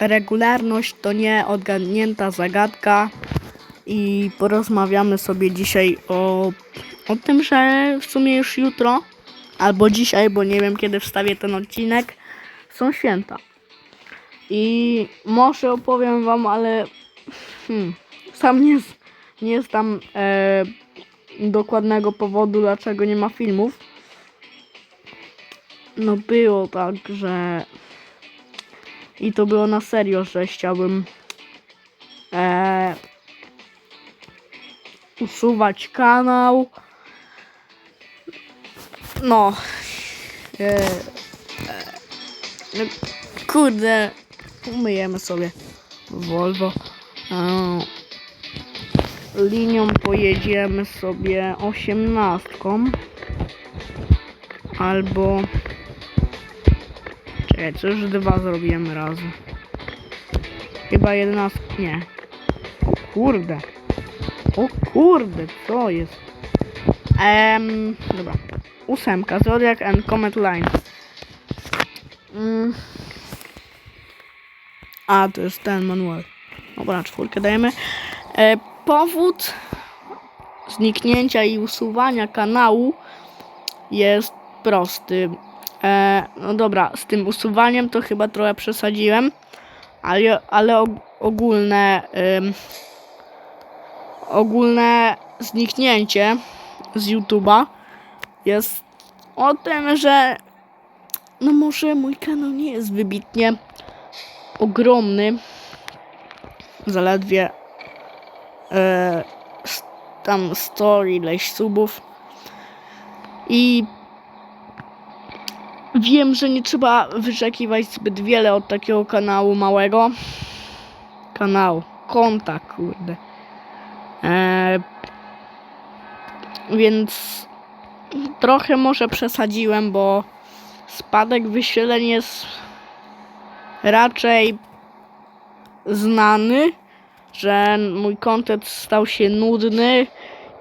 Regularność to nie odgadnięta zagadka i porozmawiamy sobie dzisiaj o, o tym, że w sumie już jutro albo dzisiaj, bo nie wiem kiedy wstawię ten odcinek, są święta. I może opowiem wam, ale hmm, sam nie, nie znam e, dokładnego powodu, dlaczego nie ma filmów. No było tak, że i to było na serio, że chciałbym e, usuwać kanał. No. E, e, kurde. Umyjemy sobie Volvo. E, linią pojedziemy sobie osiemnastką. Albo Czekaj, co już dwa zrobiłem razem. Chyba 11. Nie. O kurde. O kurde, co jest? Ehm, dobra. Ósemka. Zodiac and Comet Line. Mm. A, to jest ten manual. Dobra, czwórkę dajemy. E, powód zniknięcia i usuwania kanału jest prosty. E, no dobra, z tym usuwaniem to chyba trochę przesadziłem, ale, ale og- ogólne ym, ogólne zniknięcie z YouTube'a jest o tym, że no może mój kanał nie jest wybitnie ogromny, zaledwie e, tam 100 ileś subów i Wiem, że nie trzeba wyczekiwać zbyt wiele od takiego kanału małego. Kanału, konta, kurde. Eee, więc trochę może przesadziłem, bo spadek wyświetleń jest raczej znany, że mój kontent stał się nudny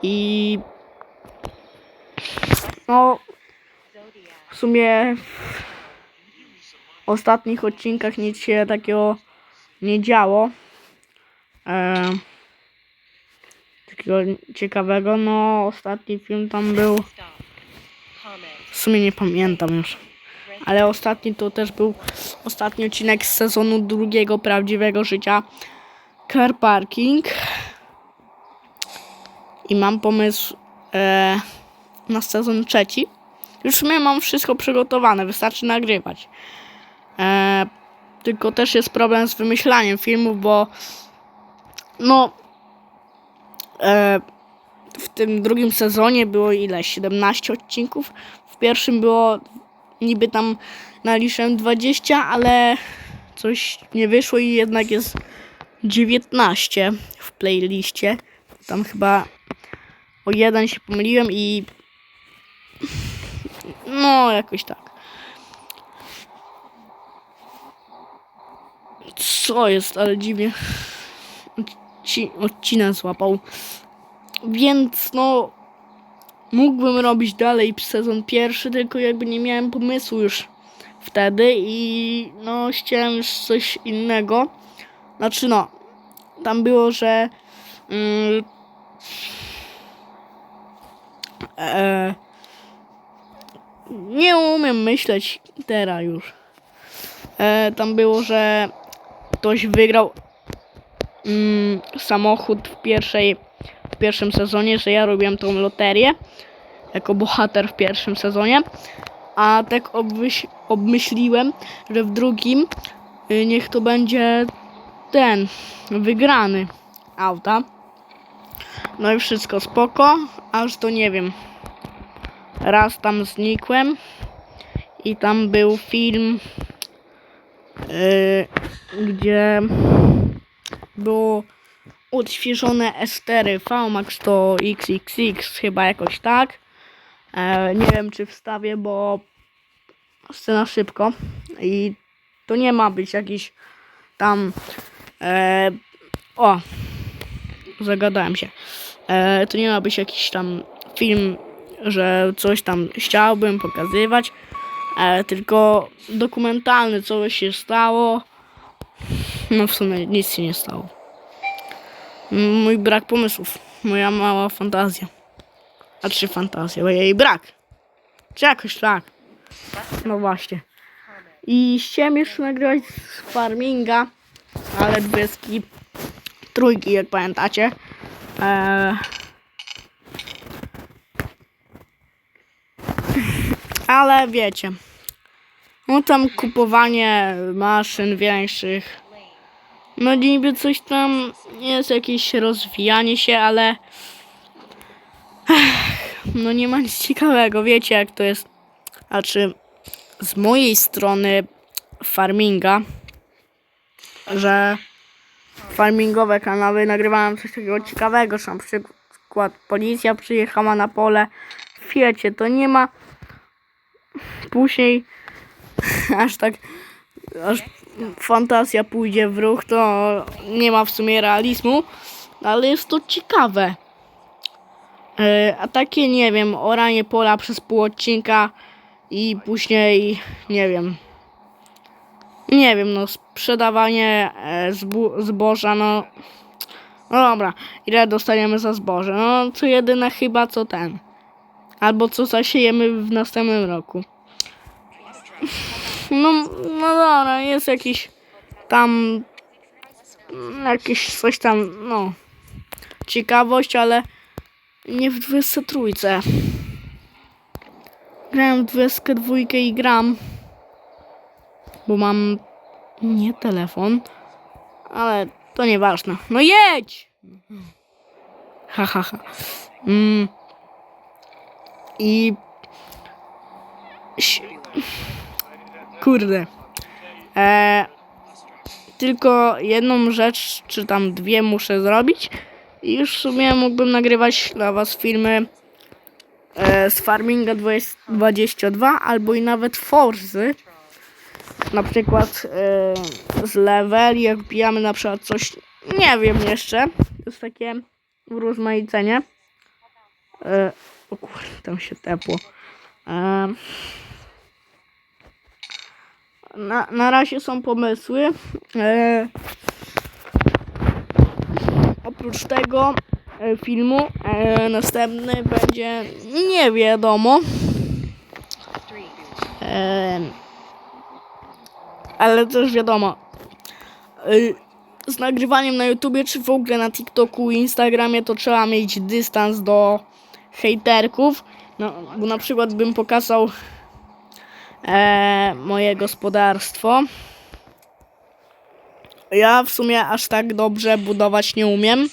i no w sumie w ostatnich odcinkach nic się takiego nie działo. E, takiego ciekawego. No, ostatni film tam był. W sumie nie pamiętam już. Ale ostatni to też był ostatni odcinek z sezonu drugiego prawdziwego życia. Car Parking. I mam pomysł e, na sezon trzeci. Już w mam wszystko przygotowane, wystarczy nagrywać. E, tylko też jest problem z wymyślaniem filmów, bo no e, w tym drugim sezonie było ile? 17 odcinków. W pierwszym było niby tam naliczyłem 20, ale coś nie wyszło i jednak jest 19 w playliście. Tam chyba o jeden się pomyliłem i no, jakoś tak. Co jest, ale dziwnie. Odci odcinek złapał. Więc no. Mógłbym robić dalej sezon pierwszy, tylko jakby nie miałem pomysłu już wtedy i no chciałem już coś innego. Znaczy no, tam było, że e, nie umiem myśleć teraz już. E, tam było, że ktoś wygrał mm, samochód w pierwszej w pierwszym sezonie, że ja robiłem tą loterię jako bohater w pierwszym sezonie. A tak obmyśl, obmyśliłem, że w drugim y, niech to będzie ten wygrany auta. No i wszystko spoko, aż to nie wiem raz tam znikłem i tam był film, yy, gdzie było odświeżone S4 VMAX to XXX, chyba jakoś tak. E, nie wiem czy wstawię, bo scena szybko i to nie ma być jakiś tam e, o zagadałem się e, to nie ma być jakiś tam film że coś tam chciałbym pokazywać, e, tylko dokumentalny, co się stało, No w sumie nic się nie stało. Mój brak pomysłów. Moja mała fantazja. A czy fantazja? Bo jej brak. Czy jakoś tak. No właśnie. I chciałem jeszcze nagrywać z farminga, ale dwudziestki trójki, jak pamiętacie. Eee... Ale wiecie, no tam kupowanie maszyn większych, no niby coś tam jest jakieś rozwijanie się, ale no nie ma nic ciekawego, wiecie jak to jest. Znaczy z mojej strony farminga, że farmingowe kanały nagrywałem coś takiego ciekawego, że na przykład policja przyjechała na pole. Wiecie, to nie ma później aż tak aż fantazja pójdzie w ruch, to nie ma w sumie realizmu, ale jest to ciekawe. E, A takie, nie wiem, oranie pola przez pół odcinka i później, nie wiem, nie wiem, no sprzedawanie e, zbu- zboża, no, no dobra, ile dostaniemy za zboże? No, co jedyne chyba co ten. Albo co zasiejemy w następnym roku. No, no dobra, jest jakiś tam jakieś coś tam, no ciekawość, ale nie w 23. Grałem w 22 i gram, bo mam nie telefon, ale to nieważne. No jedź! Ha, ha, ha. Mm. I... Kurde. E, tylko jedną rzecz, czy tam dwie muszę zrobić. I już w sumie mógłbym nagrywać dla was filmy e, z Farminga 20, 22 albo i nawet Forzy. Na przykład e, z level, jak wbijamy na przykład coś, nie wiem jeszcze. To jest takie urozmaicenie. E, o kurde, tam się tepło. E, na, na razie są pomysły. E, oprócz tego e, filmu e, następny będzie nie wiadomo. E, ale też wiadomo. E, z nagrywaniem na YouTubie czy w ogóle na TikToku i Instagramie to trzeba mieć dystans do hejterków. No, bo na przykład bym pokazał e, moje gospodarstwo. Ja w sumie aż tak dobrze budować nie umiem.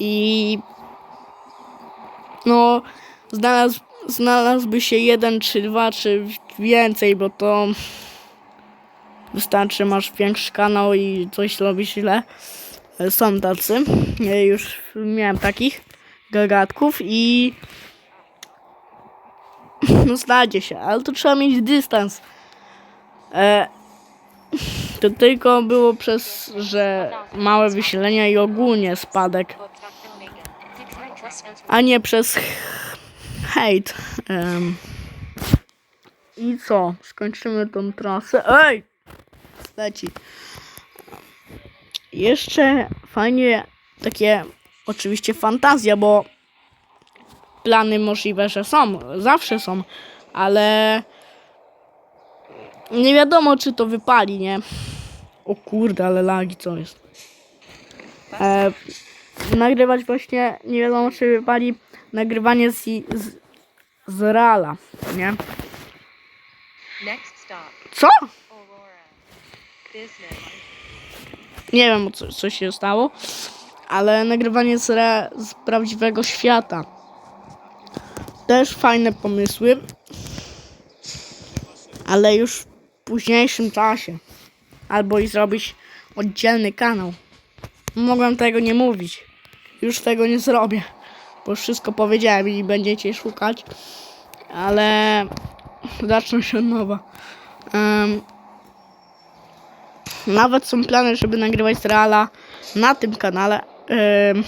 I no znalazł, znalazłby się jeden czy dwa czy więcej, bo to wystarczy masz większy kanał i coś robisz źle. E, Są tacy. Już miałem takich gagatków i no znajdzie się, ale to trzeba mieć dystans. E, to tylko było przez, że małe wysilenia i ogólnie spadek, a nie przez hejt. I co? Skończymy tą trasę. Ej! Leci. Jeszcze fajnie takie oczywiście fantazja, bo plany możliwe, że są, zawsze są, ale nie wiadomo, czy to wypali, nie? O kurde, ale lagi, co jest? E, nagrywać właśnie, nie wiadomo, czy wypali nagrywanie z, z, z Reala, nie? Co? Nie wiem, co, co się stało, ale nagrywanie z, re, z prawdziwego świata. Też fajne pomysły, ale już w późniejszym czasie. Albo i zrobić oddzielny kanał. Mogłem tego nie mówić. Już tego nie zrobię, bo wszystko powiedziałem i będziecie szukać, ale zacznę się od nowa. Em, nawet są plany, żeby nagrywać z Reala na tym kanale. Em,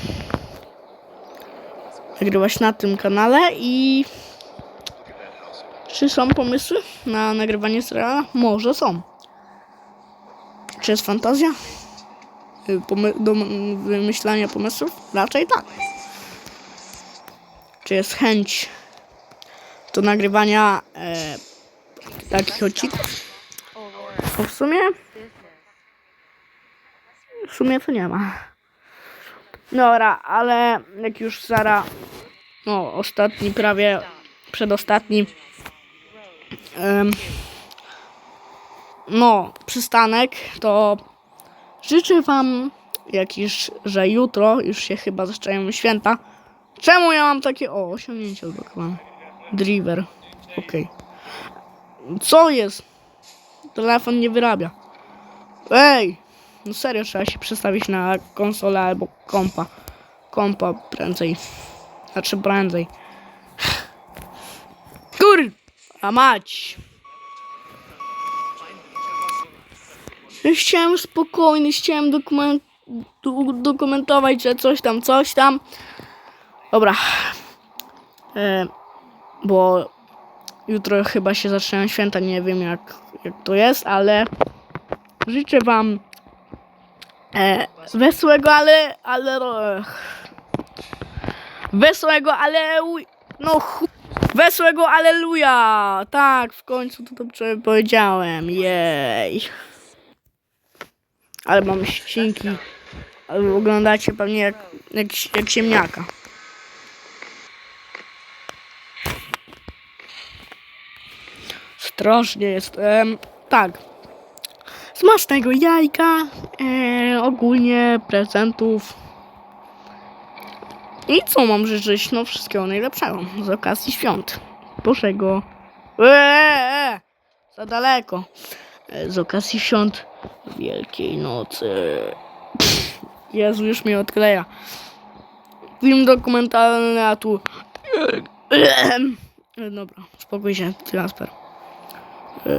nagrywać na tym kanale i czy są pomysły na nagrywanie z Reala? Może są. Czy jest fantazja? Y, Pomy- do wymyślania pomysłów? Raczej tak. Czy jest chęć do nagrywania e, takich odcinków? No w sumie, w sumie to nie ma. Dobra, ale jak już Sara, no ostatni prawie, przedostatni, em, no przystanek, to życzę wam, jak już, że jutro, już się chyba zaczynają święta. Czemu ja mam takie, o osiągnięcie odblokowane. Driver, okej. Co jest? Telefon nie wyrabia. Ej! No serio, trzeba się przestawić na konsolę albo kompa. Kompa prędzej. Znaczy prędzej. Kur! A mać! Chciałem spokojny, chciałem dokument, do, dokumentować, że coś tam, coś tam. Dobra. E, bo jutro chyba się zaczynają święta, nie wiem jak, jak to jest, ale życzę wam e, wesołego, ale, ale, wesołego, ale, no, wesołego aleluja, tak, w końcu to dobrze powiedziałem, jej. Ale mam ścinki, oglądacie pewnie jak, jak, jak ziemniaka. Strasznie jest, em, tak. Smacznego jajka, e, ogólnie prezentów. I co mam życzyć? No wszystkiego najlepszego z okazji świąt. Bożego. Eee, za daleko. E, z okazji świąt Wielkiej Nocy. Pff, Jezu, już mnie odkleja. Film dokumentalny, a tu... E, Dobra, spokój się, Jasper. Hep